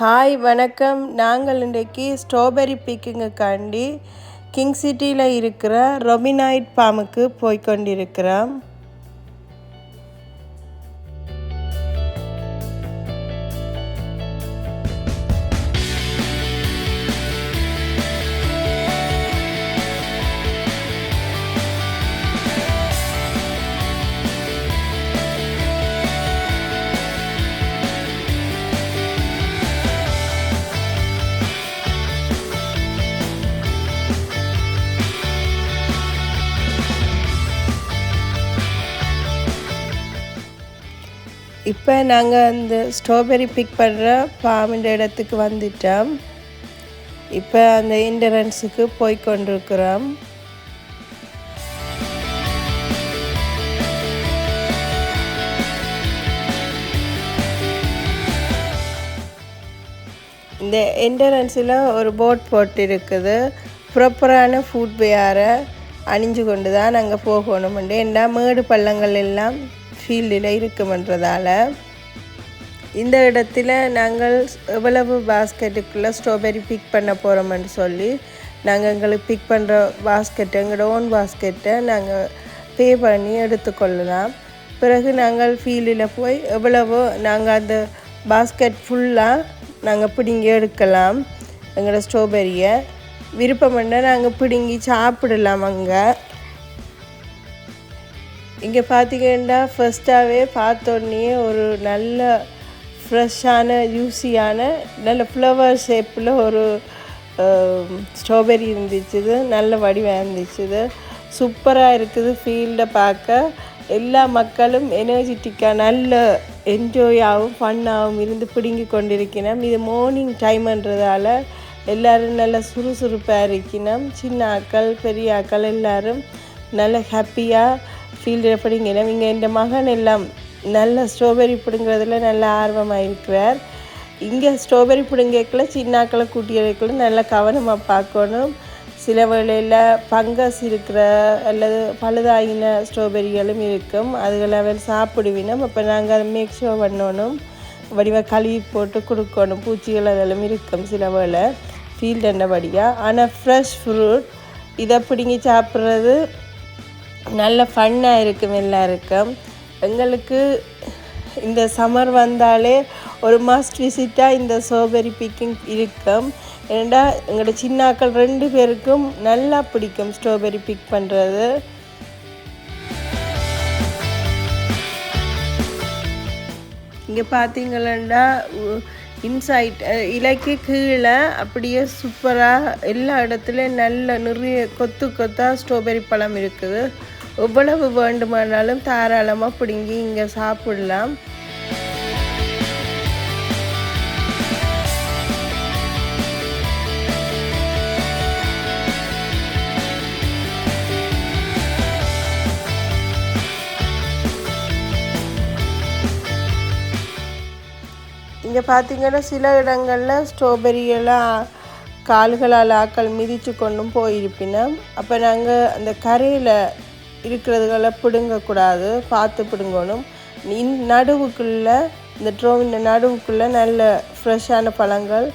Hi வணக்கம். நாங்கள் இன்றைக்கு ஸ்ட்ராபெரி பிக்கிங்குக்காண்டி கிங் சிட்டியில் இருக்கிற ரொமினாய்ட் ஃபார்முக்கு போய்க்கொண்டிருக்கிறோம். இப்போ நாங்கள் அந்த ஸ்ட்ராபெரி பிக் பண்ணுற ஃபார்மின்ற இடத்துக்கு வந்துட்டோம். இப்போ அந்த இன்டரன்ஸுக்கு போய் கொண்டிருக்கிறோம். இந்த என்டரன்ஸில் ஒரு போட் போட்டு இருக்குது ப்ராப்பரான ஃபுட் பேரை அணிஞ்சு கொண்டு தான் நாங்கள் போகணுமெண்டு. ஏன்னா மேடு பள்ளங்கள் எல்லாம் ஃபீல்டில் இருக்குமென்றதால இந்த இடத்துல நாங்கள் எவ்வளவு பாஸ்கெட்டுக்குள்ளே ஸ்ட்ராபெரி பிக் பண்ண போகிறோம்னு சொல்லி நாங்கள் எங்களுக்கு பிக் பண்ணுற பாஸ்கெட்டை எங்களோட ஓன் பாஸ்கெட்டை நாங்கள் பே பண்ணி எடுத்துக்கொள்ளலாம். பிறகு நாங்கள் ஃபீல்டில் போய் எவ்வளவோ நாங்கள் அந்த பாஸ்கெட் ஃபுல்லாக நாங்கள் பிடுங்கி எடுக்கலாம். எங்களோட ஸ்ட்ராபெரியை விருப்பம் பண்ண நாங்கள் பிடுங்கி சாப்பிடலாம் அங்கே. இங்கே பார்த்தீங்கன்னா ஃபர்ஸ்ட்டாகவே பார்த்தோன்னே ஒரு நல்ல ஃப்ரெஷ்ஷான ஜூஸியான நல்ல ஃப்ளவர் ஷேப்பில் ஒரு ஸ்ட்ராபெரி இருந்துச்சுது நல்ல வடிவாக இருந்துச்சுது. சூப்பராக இருக்குது ஃபீல்டை பார்க்க. எல்லா மக்களும் எனர்ஜெட்டிக்காக நல்ல என்ஜாயாகவும் ஃபன்னாகவும் இருந்து பிடுங்கி கொண்டிருக்கணும் இது மார்னிங் டைம்ன்றதால எல்லோரும் நல்ல சுறுசுறுப்பாக இருக்கணும் சின்ன ஆக்கள் பெரிய ஆக்கள் எல்லோரும் நல்ல ஹாப்பியாக ஃபீல்டு பிடிங்கணும் இங்கே இந்த மகன் எல்லாம் நல்ல ஸ்ட்ராபெரி பிடுங்கிறதுல நல்ல ஆர்வமாக இருக்கிறார். இங்கே ஸ்ட்ராபெரி பிடுங்கக்குள்ள சின்னாக்களை கூட்டியவைக்குள்ள நல்லா கவனமாக பார்க்கணும். சில வேளையில் பங்கஸ் இருக்கிற அல்லது பழுதாகின ஸ்ட்ராபெரிகளும் இருக்கும். அதுகளை அவள் சாப்பிடுவினோம் அப்போ நாங்கள் அதை மேக்ஷோ பண்ணணும். வடிவாக கழுவி போட்டு கொடுக்கணும். பூச்சிகள் அதெல்லாம் இருக்கும் சில வேளை. ஃபீல்டுன்றபடியாக ஆனால் ஃப்ரெஷ் ஃப்ரூட் இதை பிடுங்கி சாப்பிட்றது நல்ல ஃபன்னாக இருக்கும் எல்லாருக்கும். எங்களுக்கு இந்த சம்மர் வந்தாலே ஒரு மஸ்ட் விசிட்டாக இந்த ஸ்ட்ராபெரி பிக்கிங் இருக்கும். ஏன்னா எங்களோட சின்னாக்கள் ரெண்டு பேருக்கும் நல்லா பிடிக்கும் ஸ்ட்ராபெரி பிக் பண்ணுறது இங்கே பார்த்தீங்களா இன்சைட் இலைக்கு கீழே அப்படியே சூப்பராக எல்லா இடத்துலையும் நல்ல நிறைய கொத்து கொத்தாக ஸ்ட்ராபெரி பழம் இருக்குது. எவ்வளவு வேண்டுமானாலும் தாராளமாக பிடுங்கி இங்கே சாப்பிடலாம். இங்கே பார்த்தீங்கன்னா சில இடங்களில் ஸ்ட்ராபெரியெல்லாம் கால்களால் ஆக்கள் மிதித்து கொண்டும் போயிருப்பினோம். அப்போ நாங்கள் அந்த கரையில் இருக்கிறதுகளை பிடுங்கக்கூடாது பார்த்து பிடுங்கணும். இன் நடுவுக்குள்ளே இந்த ட்ரோவின் நடுவுக்குள்ளே நல்ல ஃப்ரெஷ்ஷான பழங்கள்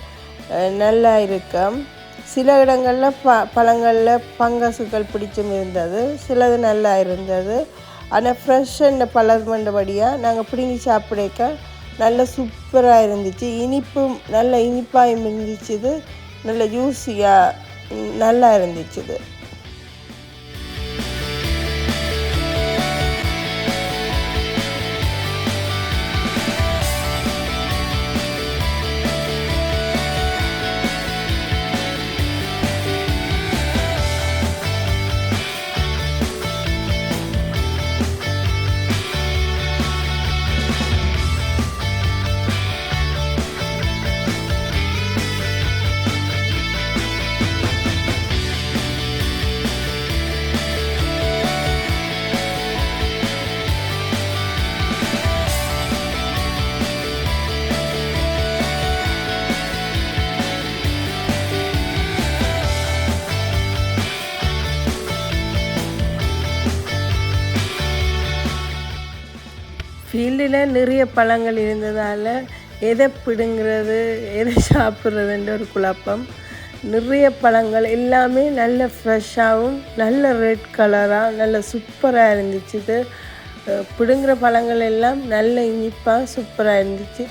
நல்லா இருக்கும் சில இடங்களில் ப பழங்களில் பங்கசுகள் பிடிச்சும் இருந்தது. சிலது நல்லா இருந்தது. ஆனால் ஃப்ரெஷ் இந்த பழம் பண்ணபடியாக நாங்கள் பிடுங்கி சாப்பிடக்க நல்ல சூப்பராக இருந்துச்சு. இனிப்பும் நல்ல இனிப்பாயும் இருந்துச்சுது நல்ல ஜூஸியாக நல்லா இருந்துச்சுது செல்லில் நிறைய பழங்கள் இருந்ததால் எதை பிடுங்கிறது எதை சாப்பிட்றதுன்ற ஒரு குழப்பம். நிறைய பழங்கள் எல்லாமே நல்ல ஃப்ரெஷ்ஷாகவும் நல்ல ரெட் கலராக நல்ல சூப்பராக இருந்துச்சு இது. பிடுங்குற பழங்கள் எல்லாம் நல்ல இனிப்பாக சூப்பராக இருந்துச்சு.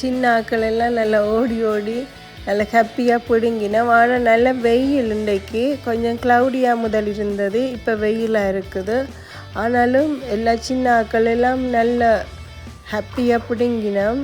சின்ன ஆக்கள் எல்லாம் நல்லா ஓடி ஓடி நல்லா ஹாப்பியாக பிடுங்கினா. ஆனால் நல்ல வெயில் இன்றைக்கு. கொஞ்சம் க்ளவுடியாக முதல் இருந்தது. இப்போ வெயிலாக இருக்குது. ஆனாலும் எல்லா சின்ன ஆக்கள் எல்லாம் நல்ல ஹாப்பியாக பிடுங்கினோம்.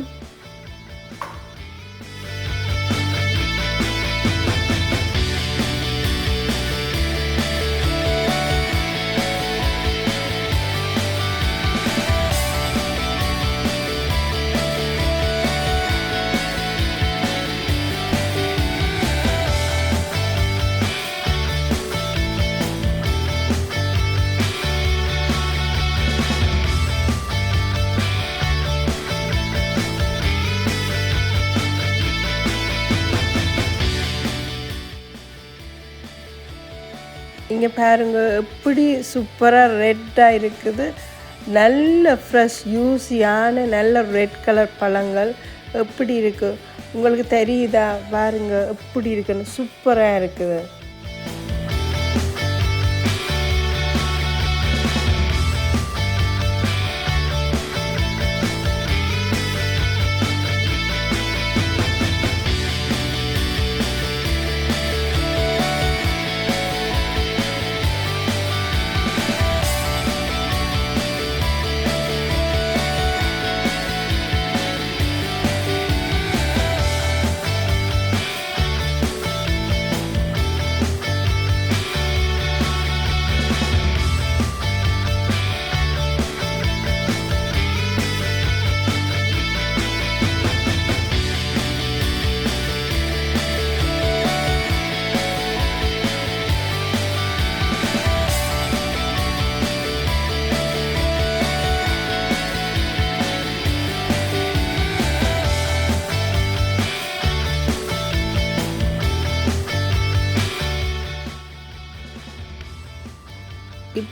இங்கே பாருங்க எப்படி சூப்பராக ரெட்டாக இருக்குது. நல்ல ஃப்ரெஷ் யூஸியான நல்ல ரெட் கலர் பழங்கள் எப்படி இருக்கு? உங்களுக்கு தெரியுதா? பாருங்க எப்படி இருக்குன்னு. சூப்பராக இருக்குது.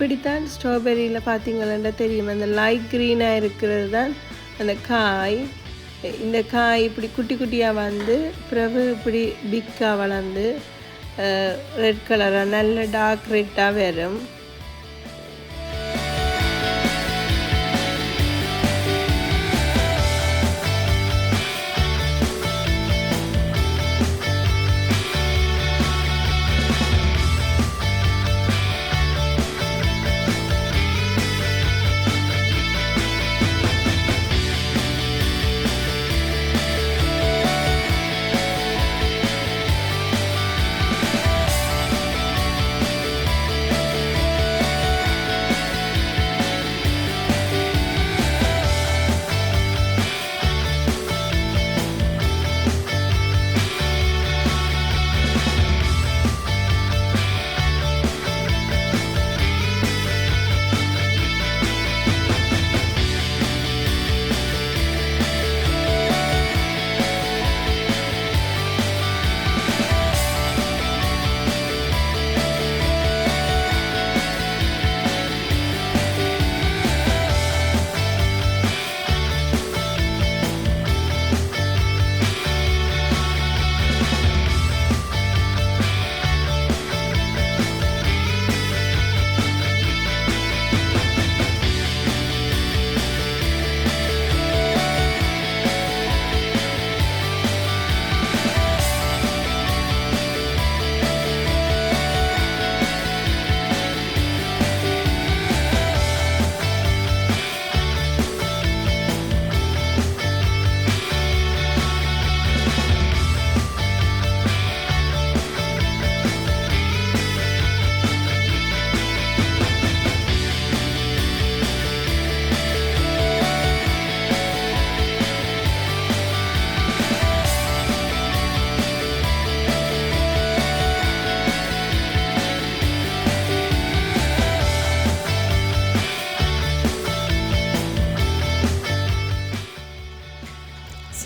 இப்படித்தான் ஸ்ட்ராபெரியில் பார்த்தீங்களா தெரியும். அந்த லைட் க்ரீனாக இருக்கிறது தான் அந்த காய். இந்த காய் இப்படி குட்டி குட்டியாக வந்து பிறகு இப்படி பிக்காக வளர்ந்து ரெட் கலராக நல்ல டார்க் ரெட்டாக வரும்.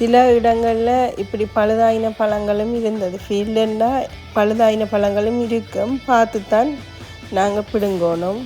சில இடங்களில் இப்படி பழுதாயின பழங்களும் இருந்தது. ஃபீல்டுன்னா பழுதாயின பழங்களும் இருக்கும். பார்த்து தான் நாங்கள் பிடுங்கணும்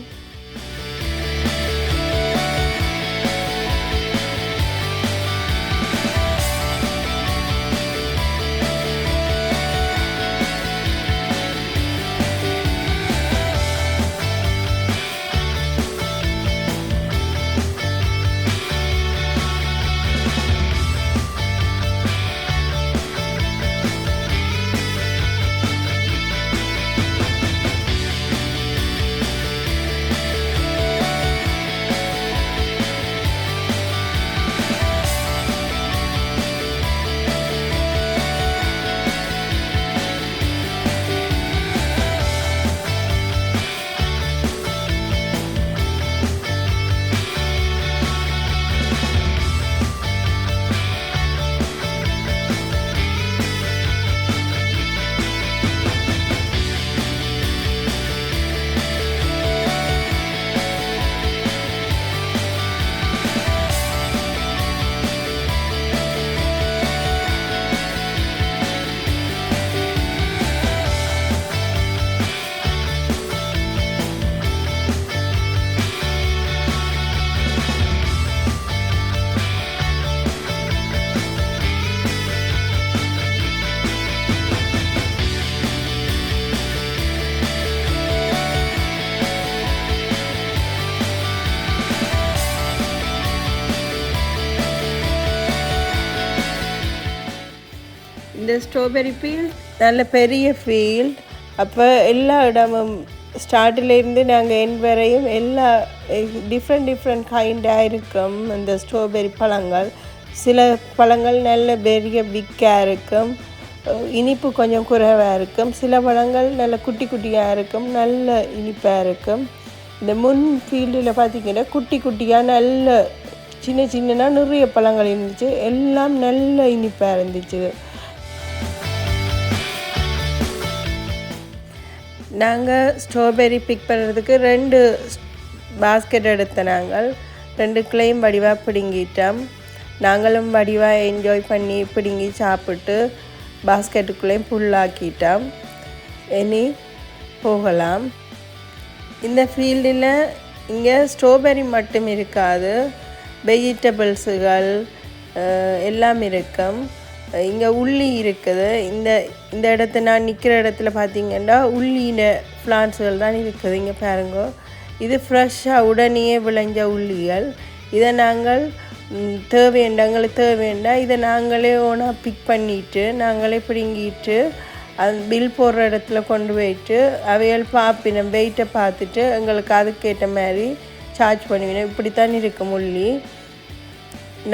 ஸ்ட்ராபெரி ஃபீல்ட் நல்ல பெரிய ஃபீல்ட் அப்போ எல்லா இடமும் ஸ்டார்டிலேருந்து நாங்கள் என் வரையும் எல்லா டிஃப்ரெண்ட் டிஃப்ரெண்ட் கைண்டாக இருக்கும் அந்த ஸ்ட்ராபெரி பழங்கள். சில பழங்கள் நல்ல பெரிய பிக்காக இருக்கும். இனிப்பு கொஞ்சம் குறைவாக இருக்கும். சில பழங்கள் நல்ல குட்டி குட்டியாக இருக்கும். நல்ல இனிப்பாக இருக்கும். இந்த முன் ஃபீல்டில் பார்த்திங்கன்னா குட்டி குட்டியாக நல்ல சின்ன சின்னனா நிறைய பழங்கள் இருந்துச்சு. எல்லாம் நல்ல இனிப்பாக இருந்துச்சு. நாங்கள் ஸ்ட்ராபெரி பிக் பண்ணுறதுக்கு ரெண்டு பாஸ்கெட் எடுத்த நாங்கள். ரெண்டு கிளையும் வடிவாக பிடுங்கிட்டோம். நாங்களும் வடிவாக என்ஜாய் பண்ணி பிடுங்கி சாப்பிட்டு பாஸ்கெட்டுக்குள்ளேயும் புல்லாக்கிட்டோம் இனி போகலாம். இந்த ஃபீல்டில் இங்கே ஸ்ட்ராபெரி மட்டும் இருக்காது. வெஜிடபிள்ஸுகள் எல்லாம் இருக்கும். இங்கே உள்ளி இருக்குது. இந்த இந்த இடத்த நான் நிற்கிற இடத்துல பார்த்தீங்கன்னா உள்ளின பிளான்ட்ஸுகள் தான் இருக்குது. இங்கே பாருங்க. இது ஃப்ரெஷ்ஷாக உடனே விளைஞ்ச உள்ளிகள். இதை நாங்கள் தேவையண்டா எங்களுக்கு தேவையண்டா இதை நாங்களே ஓனாக பிக் பண்ணிட்டு நாங்களே பிடுங்கிட்டு அது பில் போடுற இடத்துல கொண்டு போயிட்டு அவையால் பார்ப்பினோம் வெயிட்டை பார்த்துட்டு எங்களுக்கு அதுக்கேற்ற மாதிரி சார்ஜ் பண்ணுவினோம் இப்படித்தான் இருக்கு முள்ளி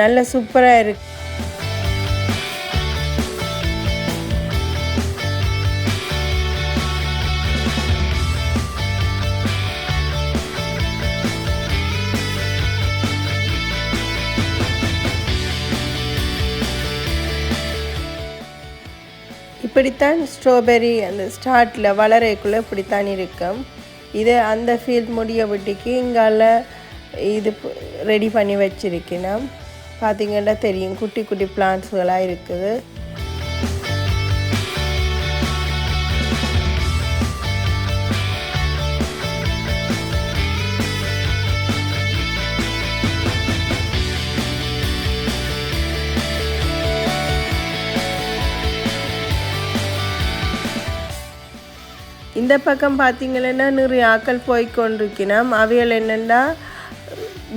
நல்ல சூப்பராக இருக்குது இப்படித்தான் ஸ்ட்ராபெரி அந்த ஸ்டார்ட்டில் வளரக்குள்ளே இப்படித்தான் இருக்கும். இது அந்த ஃபீல்ட் முடிய விட்டிக்கு இங்கால இது ரெடி பண்ணி வச்சிருக்கணும். பார்த்திங்கன்னா தெரியும் குட்டி குட்டி பிளான்ட்ஸுகளாக இருக்குது. இந்த பக்கம் பார்த்தீங்கன்னா நிறைய ஆக்கள் போய் அவைகள் என்னென்னா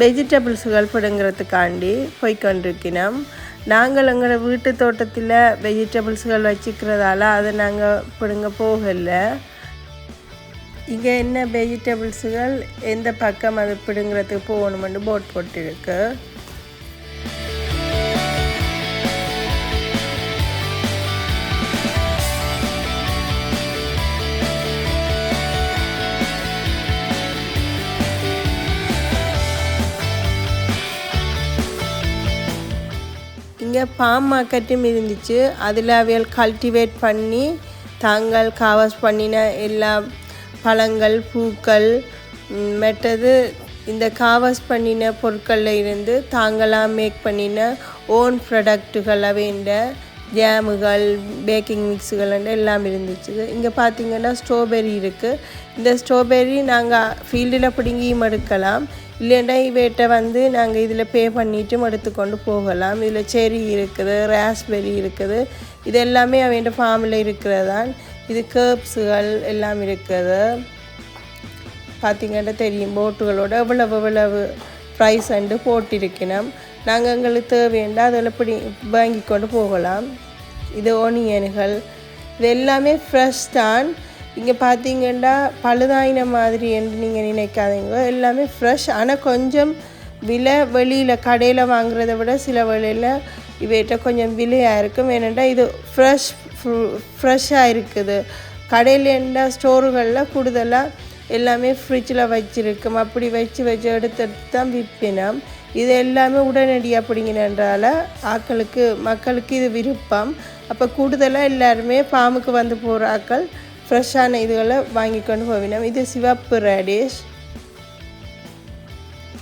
வெஜிடபிள்ஸுகள் பிடுங்கிறதுக்காண்டி போய்கொண்டிருக்கணும் நாங்கள் எங்களோட வீட்டு தோட்டத்தில் வெஜிடபிள்ஸுகள் வச்சுக்கிறதால அதை நாங்கள் பிடுங்க போகலை. இங்கே என்ன வெஜிடபிள்ஸுகள் எந்த பக்கம் அது பிடுங்கிறதுக்கு போகணுமென்று போட் போட்டிருக்கு. இங்கே பாம் மார்க்கெட்டும் இருந்துச்சு. அதில் அவைகள் கல்டிவேட் பண்ணி தாங்கள் காவாஸ் பண்ணின எல்லா பழங்கள் பூக்கள் மற்றது இந்த காவாஸ் பண்ணின பொருட்களில் இருந்து தாங்களாக மேக் பண்ணின ஓன் ப்ராடக்ட்டுகள் வேண்ட ஜாமுகள் பேக்கிங் மிக்ஸுகள் எல்லாம் இருந்துச்சு. இங்கே பார்த்தீங்கன்னா ஸ்ட்ராபெரி இருக்குது இந்த ஸ்ட்ராபெரி நாங்கள் ஃபீல்டில் பிடுங்கியும் எடுக்கலாம். இல்லைன்னா இவைகிட்ட வந்து நாங்கள் இதில் பே பண்ணிட்டும் எடுத்துக்கொண்டு போகலாம். இதில் செரி இருக்குது ராஸ்பெரி இருக்குது. இது எல்லாமே அவன் ஃபார்மில் இருக்கிறதான் இது கேர்ப்ஸுகள் எல்லாம் இருக்குது. பார்த்திங்கன்னா தெரியும் போட்டுகளோட எவ்வளவு எவ்வளவு ப்ரைஸ் அண்டு போட்டிருக்கணும். நாங்கள் எங்களுக்கு தேவையாண்டா அதில் பிடி வாங்கி கொண்டு போகலாம். இது ஓனியன்கள் இது எல்லாமே ஃப்ரெஷ் தான். இங்கே பார்த்தீங்கன்னா பழுதாயின மாதிரி என்று நீங்கள் நினைக்காதீங்க. எல்லாமே ஃப்ரெஷ் ஆனால் கொஞ்சம் விலை வெளியில் கடையில் வாங்குறத விட சில விலையில் இவைகிட்ட கொஞ்சம் விலையாக இருக்கும். ஏனென்றால் இது ஃப்ரெஷ் ஃப்ரெஷ்ஷாக இருக்குது. கடையில் என்ன ஸ்டோர்களில் கூடுதலாக எல்லாமே ஃப்ரிட்ஜில் வச்சுருக்கும். அப்படி வச்சு வச்சு எடுத்து எடுத்து தான் விற்பினோம். இது எல்லாமே உடனடியாக பிடிங்கினன்றால ஆக்களுக்கு மக்களுக்கு இது விருப்பம். அப்போ கூடுதலாக எல்லாருமே ஃபார்முக்கு வந்து போகிற ஆக்கள் ஃப்ரெஷ்ஷான இதுகளை வாங்கி கொண்டு போவினோம் இது சிவப்பு ரேடிஷ்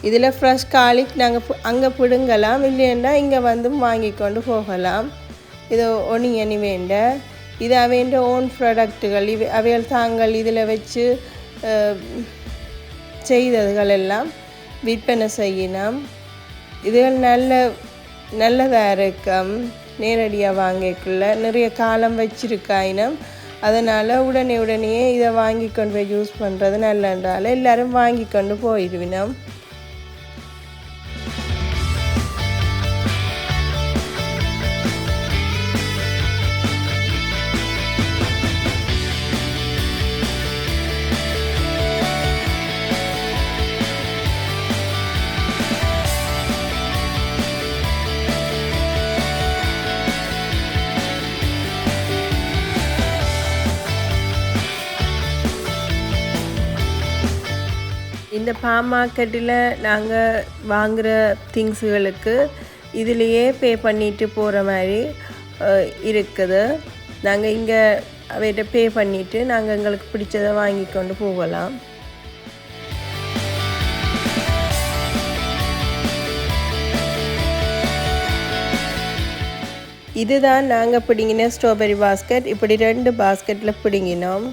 இதில் ஃப்ரெஷ் காலிக் நாங்கள் அங்கே பிடுங்கலாம் இல்லைன்னா இங்கே வந்து வாங்கி கொண்டு போகலாம் இது ஒனியனி வேண்ட இது அவைண்ட ஓன் ப்ராடக்ட்டுகள் இவை அவைகள் தாங்கள் இதில் வச்சு செய்ததுகள் எல்லாம் விற்பனை செய்யணும் இதுகள் நல்ல நல்லதாக இருக்கும் நேரடியாக வாங்கிக்குள்ள நிறைய காலம் வச்சுருக்காயினம் அதனால் உடனே உடனே இதை வாங்கி கொண்டு போய் யூஸ் பண்ணுறது நல்லன்றால எல்லோரும் வாங்கி கொண்டு போயிடுவினோம். இந்த பா மார்க்கெட்டில் நாங்கள் வாங்குகிற திங்ஸுகளுக்கு இதுலேயே பே பண்ணிட்டு போகிற மாதிரி இருக்குது. நாங்கள் இங்கே அவர்கிட்ட பே பண்ணிவிட்டு நாங்கள் எங்களுக்கு பிடிச்சதை வாங்கி கொண்டு போகலாம். இதுதான் நாங்கள் பிடுங்கின ஸ்ட்ராபெரி பாஸ்கெட். இப்படி ரெண்டு பாஸ்கெட்டில் பிடுங்கினோம்.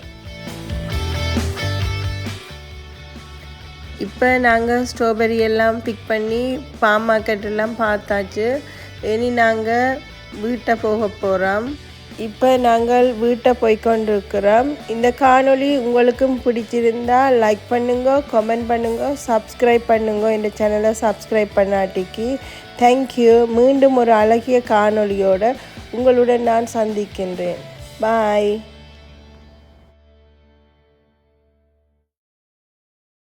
இப்போ நாங்கள் ஸ்ட்ராபெரி எல்லாம் பிக் பண்ணி பாம் மார்க்கெட் எல்லாம் பார்த்தாச்சு. இனி நாங்கள் வீட்டை போக போகிறோம் இப்போ நாங்கள் வீட்டை போய்கொண்டிருக்கிறோம் இந்த காணொளி உங்களுக்கும் பிடிச்சிருந்தா லைக் பண்ணுங்க கமெண்ட் பண்ணுங்க சப்ஸ்கிரைப் பண்ணுங்க. இந்த சேனலை சப்ஸ்கிரைப் பண்ணாட்டிக்கு. தேங்க்யூ மீண்டும் ஒரு அழகிய காணொளியோடு உங்களுடன் நான் சந்திக்கின்றேன். பாய்